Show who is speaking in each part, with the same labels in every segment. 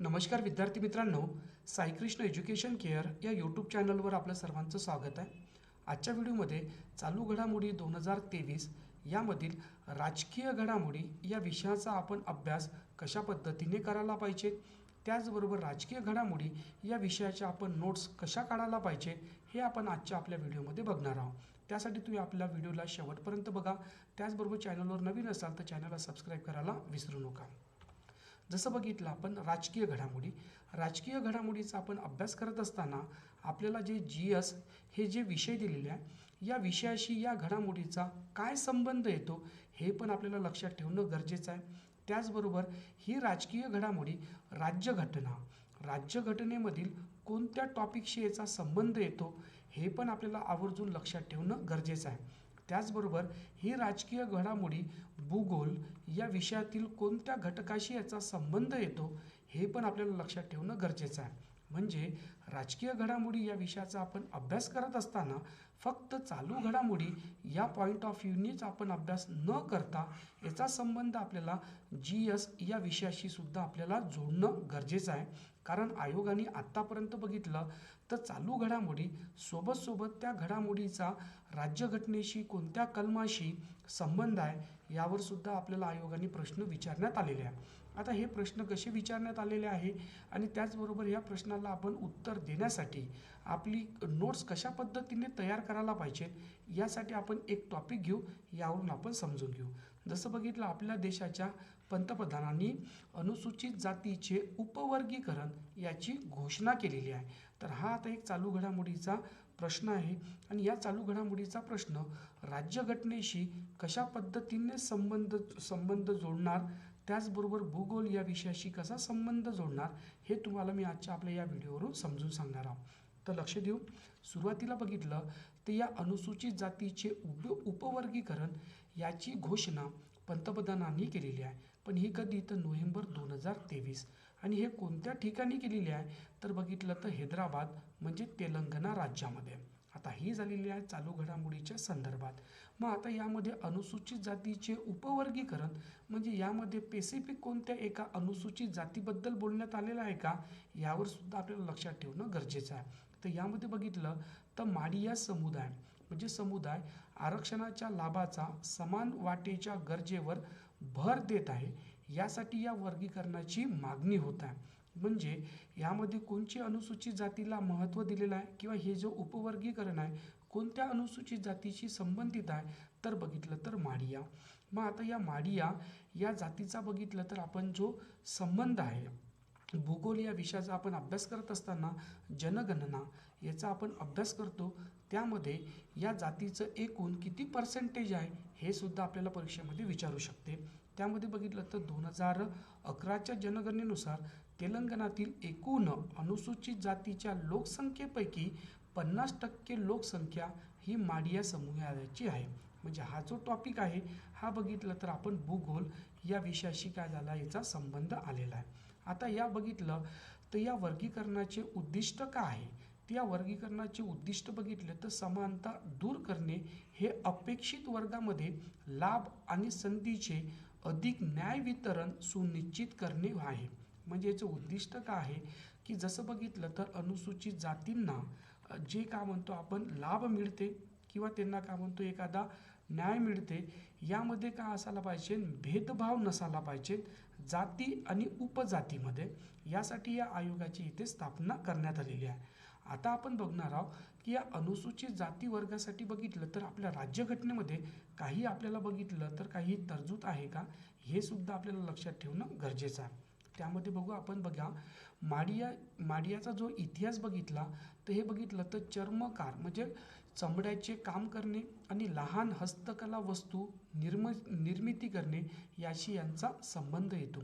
Speaker 1: नमस्कार विद्यार्थी मित्रांनो साईकृष्ण एज्युकेशन केअर या यूट्यूब चॅनलवर आपलं सर्वांचं स्वागत आहे. आजच्या व्हिडिओमध्ये चालू घडामोडी दोन हजार तेवीस यामधील राजकीय घडामोडी या विषयाचा आपण अभ्यास कशा पद्धतीने करायला पाहिजे त्याचबरोबर राजकीय घडामोडी या विषयाच्या आपण नोट्स कशा काढायला पाहिजे हे आपण आजच्या आपल्या व्हिडिओमध्ये बघणार आहोत. त्यासाठी तुम्ही आपल्या व्हिडिओला शेवटपर्यंत बघा त्याचबरोबर चॅनलवर नवीन असाल तर चॅनलला सबस्क्राईब करायला विसरू नका. जसं बघितलं आपण राजकीय घडामोडी राजकीय घडामोडीचा आपण अभ्यास करत असताना आपल्याला जे जी एस हे जे विषय दिलेले आहे या विषयाशी या घडामोडीचा काय संबंध येतो हे पण आपल्याला लक्षात ठेवणं गरजेचं आहे. त्याचबरोबर ही राजकीय घडामोडी राज्यघटना राज्यघटनेमधील कोणत्या टॉपिकशी याचा संबंध येतो हे पण आपल्याला आवर्जून लक्षात ठेवणं गरजेचं आहे. त्याचबरोबर ही राजकीय घडामोडी भूगोल या विषयातील कोणत्या घटकाशी याचा संबंध येतो हे पण आपल्याला लक्षात ठेवणं गरजेचं आहे. म्हणजे राजकीय घडामोडी या विषयाचा आपण अभ्यास करत असताना फक्त चालू घडामोडी या पॉईंट ऑफ व्ह्यूनेच आपण अभ्यास न करता याचा संबंध आपल्याला जी एस या विषयाशी सुद्धा आपल्याला जोडणं गरजेचं आहे. कारण आयोगाने आत्तापर्यंत बघितलं तर चालू घडामोडी सोबत सोबत त्या घडामोडीचा राज्यघटनेशी कोणत्या कलमाशी संबंध आहे यावर सुद्धा आपल्याला आयोगाने प्रश्न विचारण्यात आलेले आहे आता हे प्रश्न कसे विचारण्यात आलेले आहे आणि त्याचबरोबर या प्रश्नाला आपण उत्तर देण्यासाठी आपली नोट्स कशा पद्धतीने तयार करायला पाहिजेत यासाठी आपण एक टॉपिक घेऊ यावरून आपण समजून घेऊ. जसं बघितलं आपल्या देशाच्या पंतप्रधानांनी अनुसूचित जातीचे उपवर्गीकरण याची घोषणा केलेली आहे. तर हा आता एक चालू घडामोडीचा प्रश्न आहे. आणि या चालू घडामोडीचा प्रश्न राज्यघटनेशी कशा पद्धतीने संबंध संबंध जोडणार त्याचबरोबर भूगोल या विषयाशी कसा संबंध जोडणार हे तुम्हाला मी आजच्या आपल्या या व्हिडिओवरून समजून सांगणार आहोत. तर लक्ष देऊ सुरुवातीला बघितलं तर या अनुसूचित जातीचे उप उपवर्गीकरण याची घोषणा पंतप्रधानांनी केलेली आहे. पण ही कधी तर नोव्हेंबर दोन हजार तेवीस. आणि हे कोणत्या ठिकाणी केलेली आहे? तर बघितलं तर हैदराबाद म्हणजे तेलंगणा राज्यामध्ये. आता ही झालेली आहे चालू घडामोडीच्या संदर्भात. मग आता यामध्ये अनुसूचित जातीचे उपवर्गीकरण म्हणजे यामध्ये पेसिफिक कोणत्या एका अनुसूचित जातीबद्दल बोलण्यात आलेलं आहे का? यावर सुद्धा आपल्याला लक्षात ठेवणं गरजेचं आहे. तर यामध्ये बघितलं तर माडिया समुदाय म्हणजे समुदाय आरक्षणाच्या लाभाचा समान वाटेच्या गरजेवर भर देत आहे. यासाठी या वर्गीकरणाची मागणी होत आहे. म्हणजे यामध्ये कोणची अनुसूचित जातीला महत्त्व दिलेलं आहे किंवा हे जो उपवर्गीकरण आहे कोणत्या अनुसूचित जातीशी संबंधित आहे तर बघितलं तर माडिया. मग आता या माडिया या जातीचा बघितलं तर आपण जो संबंध आहे भूगोल या विषयाचा आपण अभ्यास करत असताना जनगणना याचा आपण अभ्यास करतो. त्यामध्ये या जातीचं एकूण किती पर्सेंटेज आहे हे सुद्धा आपल्याला परीक्षेमध्ये विचारू शकते. त्यामध्ये बघितलं तर दोन हजार अकराच्या जनगणनेनुसार तेलंगणातील एकूण अनुसूचित जातीच्या लोकसंख्येपैकी पन्नास टक्के लोकसंख्या ही माडिया समुदायाची आहे. म्हणजे हा जो टॉपिक आहे हा बघितलं तर आपण भूगोल या विषयाशी काय झाला याचा संबंध आलेला आहे. आता या बघितलं तर या वर्गीकरणाचे उद्दिष्ट काय आहे? या वर्गीकरणाचे उद्दिष्ट बघितले तर समानता दूर करणे हे अपेक्षित वर्गामध्ये लाभ आणि संधीचे अधिक न्याय वितरण सुनिश्चित करणे आहे. म्हणजे याचं उद्दिष्ट काय आहे? की जसं बघितलं तर अनुसूचित जातींना जे का म्हणतो आपण लाभ मिळते किंवा त्यांना का म्हणतो एखादा न्याय मिळते यामध्ये काय असायला पाहिजे? भेदभाव नसायला पाहिजे जाती आणि उपजातीमध्ये. यासाठी या आयोगाची इथे स्थापना करण्यात आलेली आहे. आता आपण बघणार आहोत की या अनुसूचित जाती वर्गासाठी बघितलं तर आपल्या राज्यघटनेमध्ये काही आपल्याला बघितलं तर काही तरतूद आहे का? हे सुद्धा आपल्याला लक्षात ठेवणं गरजेचं आहे. त्यामध्ये बघू आपण बघा माडिया माडियाचा जो इतिहास बघितला तर हे बघितलं तर चर्मकार म्हणजे चमड्याचे काम करणे आणि लहान हस्तकला वस्तू निर्म निर्मिती करणे याशी यांचा संबंध येतो.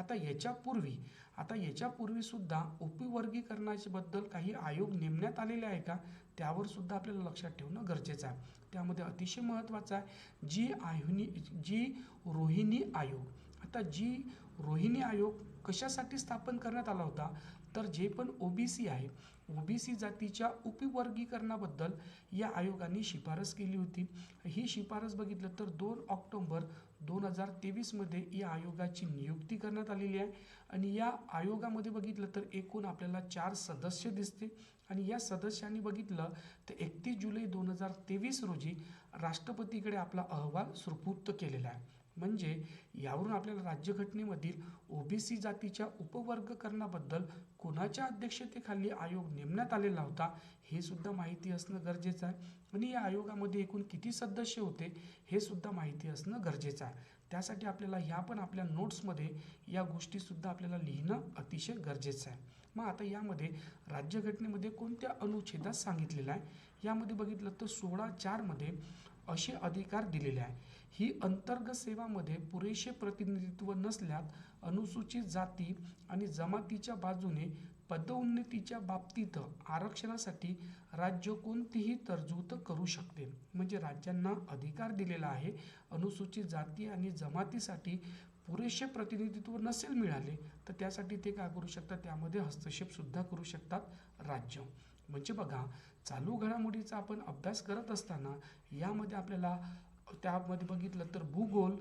Speaker 1: आता याच्यापूर्वी आता याच्यापूर्वीसुद्धा उपवर्गीकरणाच्याबद्दल काही आयोग नेमण्यात आलेले आहे का? त्यावर सुद्धा आपल्याला लक्षात ठेवणं गरजेचं आहे. त्यामध्ये अतिशय महत्त्वाचं आहे जी आयुनी जी रोहिणी आयोग आता जी रोहिणी आयोग कशासाठी स्थापन करण्यात आला होता? तर जे पण ओबीसी आहे ओबीसी जातीच्या उपवर्गीकरणाबद्दल या आयोगाने शिफारस केली होती. ही शिफारस बघितलं तर दोन ऑक्टोंबर दोन हजार तेवीसमध्ये या आयोगाची नियुक्ती करण्यात आलेली आहे. आणि या आयोगामध्ये बघितलं तर एकूण आपल्याला चार सदस्य दिसते. आणि या सदस्यांनी बघितलं तर एकतीस जुलै दोन हजार तेवीस रोजी राष्ट्रपतीकडे आपला अहवाल सुपूर्त केलेला आहे. म्हणजे यावरून आपल्याला राज्यघटनेमधील ओबीसी जातीच्या उपवर्गकरणाबद्दल कोणाच्या अध्यक्षतेखाली आयोग नेमण्यात आलेला होता हे सुद्धा माहिती असणं गरजेचं आहे. आणि या आयोगामध्ये एकूण किती सदस्य होते हे सुद्धा माहिती असणं गरजेचं आहे. त्यासाठी आपल्याला ह्या पण आपल्या नोट्समध्ये या गोष्टीसुद्धा आपल्याला लिहिणं अतिशय गरजेचं आहे. मग आता यामध्ये राज्यघटनेमध्ये कोणत्या अनुच्छेदात सांगितलेलं आहे? यामध्ये बघितलं तर सोळा चारमध्ये असे अधिकार दिलेले आहे. ही अंतर्गत सेवामध्ये पुरेसे प्रतिनिधित्व नसल्यात अनुसूचित जाती आणि जमातीच्या बाजूने पदोन्नतीच्या बाबतीत आरक्षणासाठी राज्य कोणतीही तरतूद करू शकते. म्हणजे राज्यांना अधिकार दिलेला आहे अनुसूचित जाती आणि जमातीसाठी पुरेसे प्रतिनिधित्व नसेल मिळाले तर त्यासाठी ते काय करू शकतात? त्यामध्ये हस्तक्षेपसुद्धा करू शकतात राज्य. म्हणजे बघा चालू घडामोडीचा आपण अभ्यास करत असताना यामध्ये आपल्याला त्यामध्ये बघितलं तर भूगोल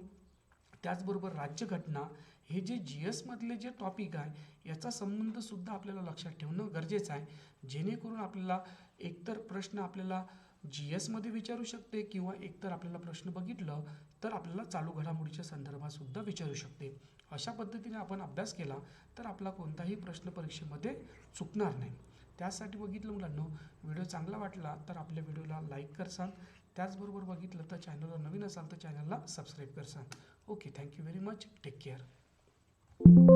Speaker 1: त्याचबरोबर राज्यघटना हे जे जी एसमधले जे टॉपिक आहे याचा संबंधसुद्धा आपल्याला लक्षात ठेवणं गरजेचं आहे. जेणेकरून आपल्याला एकतर प्रश्न आपल्याला जी एसमध्ये विचारू शकते किंवा एकतर आपल्याला प्रश्न बघितलं तर आपल्याला चालू घडामोडीच्या संदर्भातसुद्धा विचारू शकते. अशा पद्धतीने आपण अभ्यास केला तर आपला कोणताही प्रश्न परीक्षेमध्ये चुकणार नाही. त्यासाठी बघितलं मुलांनो व्हिडिओ चांगला वाटला तर आपल्या व्हिडिओला लाईक करसान त्याचबरोबर बघितलं तर चॅनलला नवीन असाल तर चॅनलला सबस्क्राईब करसान okay thank you very much take care